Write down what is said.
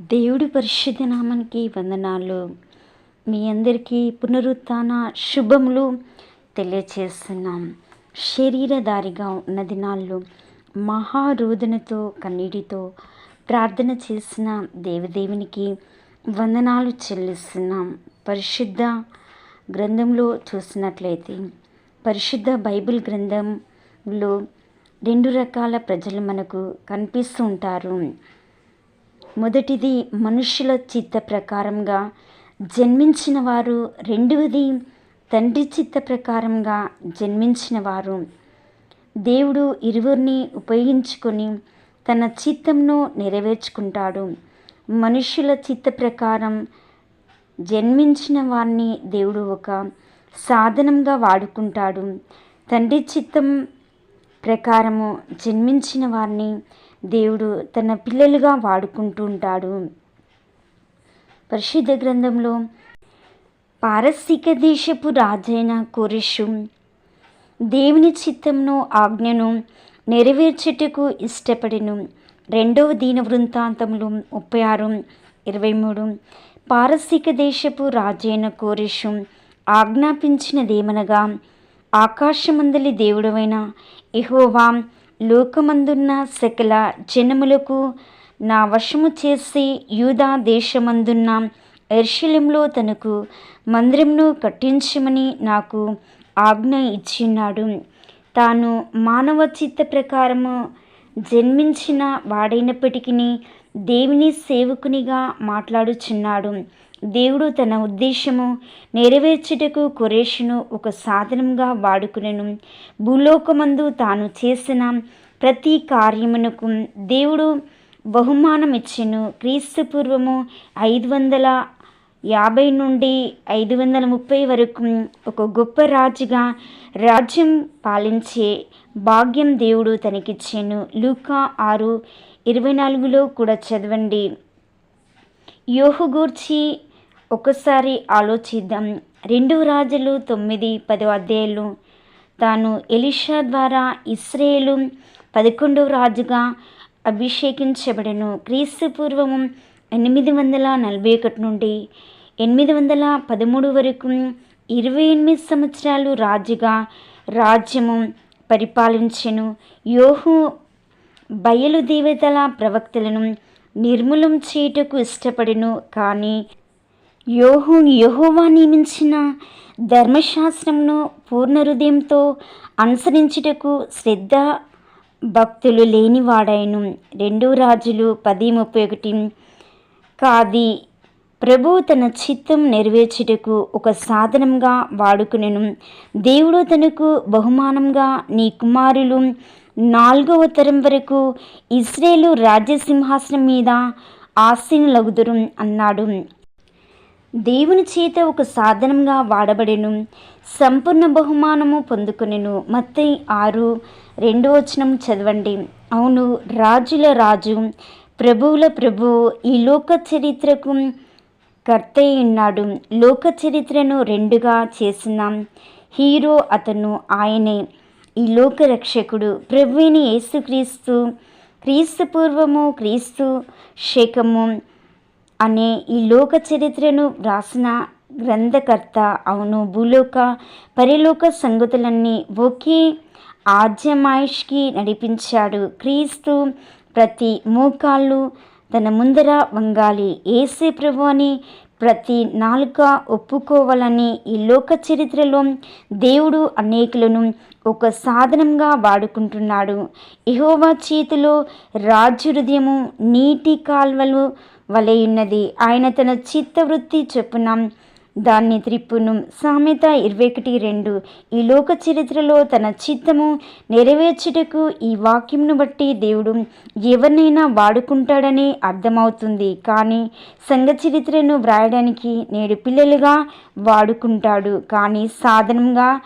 దేవుడి పరిశుద్ధ నామానికి వందనాలు. మీ అందరికీ పునరుత్న శుభములు తెలియచేస్తున్నాం. శరీరధారిగా ఉన్న దినాల్లో మహారోధనతో కన్నీటితో ప్రార్థన చేసిన దేవదేవునికి వందనాలు చెల్లిస్తున్నాం. పరిశుద్ధ గ్రంథంలో చూసినట్లయితే పరిశుద్ధ బైబిల్ గ్రంథంలో రెండు రకాల ప్రజలు మనకు కనిపిస్తూ ఉంటారు. మొదటిది మనుషుల చిత్త ప్రకారంగా. జన్మించిన వారు రెండవది తండ్రి చిత్త ప్రకారంగా జన్మించిన వారు దేవుడు ఇరువురిని ఉపయోగించుకొని తన చిత్తంను నెరవేర్చుకుంటాడు. మనుషుల చిత్త ప్రకారం జన్మించిన వారిని దేవుడు ఒక సాధనంగా వాడుకుంటాడు. తండ్రి చిత్తం ప్రకారము జన్మించిన వారిని దేవుడు తన పిల్లలుగా వాడుకుంటూ ఉంటాడు. పరిశుద్ధ గ్రంథంలో పారసీక దేశపు రాజైన కురిషు దేవుని చిత్తంను ఆజ్ఞను నెరవేర్చుటకు ఇష్టపడిను. రెండవ దీన వృంతాంతములు ముప్పై ఆరు ఇరవై మూడు. పారసీక దేశపు రాజైన కోరిషు ఆజ్ఞాపించినదేమనగా ఆకాశమందలి దేవుడవైన ఎహోవా లోకమందున్న సకల జనములకు నా వశము చేసి యూదా దేశమందున్న ఎర్షిలంలో తనకు మందిరంను కట్టించమని నాకు ఆజ్ఞ ఇచ్చిన్నాడు తాను మానవ చిత్త ప్రకారము జన్మించిన వాడైనప్పటికీ దేవుని సేవకునిగా మాట్లాడుచున్నాడు. దేవుడు తన ఉద్దేశము నెరవేర్చుటకు కురేషును ఒక సాధనంగా వాడుకునేను. భూలోకమందు తాను చేసిన ప్రతి కార్యమునకు దేవుడు బహుమానం ఇచ్చెను క్రీస్తు పూర్వము ఐదు వందల యాభై నుండి ఐదు వందల ముప్పై వరకు ఒక గొప్ప రాజుగా రాజ్యం పాలించే భాగ్యం దేవుడు తనకిచ్చాను. లూకా ఆరు ఇరవై నాలుగులో కూడా చదవండి. యోహు గూర్చి ఒకసారి ఆలోచిద్దాం. రెండు రాజులు తొమ్మిది పదో అధ్యాయులు. తాను ఎలిషా ద్వారా ఇస్రేలు పదకొండవ రాజుగా అభిషేకించబడను. క్రీస్తు పూర్వము ఎనిమిది వందల నలభై ఒకటి నుండి ఎనిమిది వందల పదమూడు వరకు ఇరవై ఎనిమిది సంవత్సరాలు రాజుగా రాజ్యము పరిపాలించెను. యోహు బయలు దేవతల ప్రవక్తలను నిర్మూలం చేయుటకు ఇష్టపడెను కానీ యోహు యహోవా నియమించిన ధర్మశాస్త్రంను పూర్ణ హృదయంతో అనుసరించుటకు శ్రద్ధ భక్తులు లేనివాడాయను రెండు రాజులు పది ముప్పై ఒకటి. కాది ప్రభు తన చిత్తం నెరవేర్చుటకు ఒక సాధనంగా వాడుకునేను. దేవుడు తనకు బహుమానంగా నీ కుమారులు నాలుగవ తరం వరకు ఇస్రేలు రాజ్యసింహాసనం మీద ఆసీనులగుదురు అన్నాడు. దేవుని చేత ఒక సాధనంగా వాడబడెను. సంపూర్ణ బహుమానము పొందుకునేను. మత్తై ఆరు రెండో వచనం చదవండి. అవును రాజుల రాజు ప్రభువుల ప్రభు ఈ లోక చరిత్రకు కర్త ఉన్నాడు. లోక చరిత్రను రెండుగా చేసిన హీరో అతను ఆయనే. ఈ లోక రక్షకుడు ప్రభుని యేసుక్రీస్తు క్రీస్తు పూర్వము క్రీస్తు శకము. అనే ఈ లోక చరిత్రను వ్రాసిన గ్రంథకర్త అవును భూలోక పరిలోక సంగతులన్నీ ఒకే ఆజ్యమాయిష్కి నడిపించాడు. క్రీస్తు ప్రతి మోకాళ్ళు తన ముందర వంగాలి. ఏసే ప్రభు అని ప్రతి నాలుక ఒప్పుకోవాలని ఈ లోక చరిత్రలో దేవుడు అనేకులను ఒక సాధనంగా వాడుకుంటున్నాడు. ఇహోవా చేతిలో రాజు హృదయము నీటి కాల్వలు వలె ఉన్నది. ఆయన తన చిత్తవృత్తి చొప్పున దాన్ని త్రిప్పును సామెత ఇరవై ఒకటి రెండు. ఈ లోక చరిత్రలో తన చిత్తము నెరవేర్చుటకు ఈ వాక్యంను బట్టి దేవుడు ఎవరినైనా వాడుకుంటాడని అర్థమవుతుంది. కానీ సంఘ చరిత్రను వ్రాయడానికి నేడు పిల్లలుగా వాడుకుంటాడు. కానీ సాధనంగా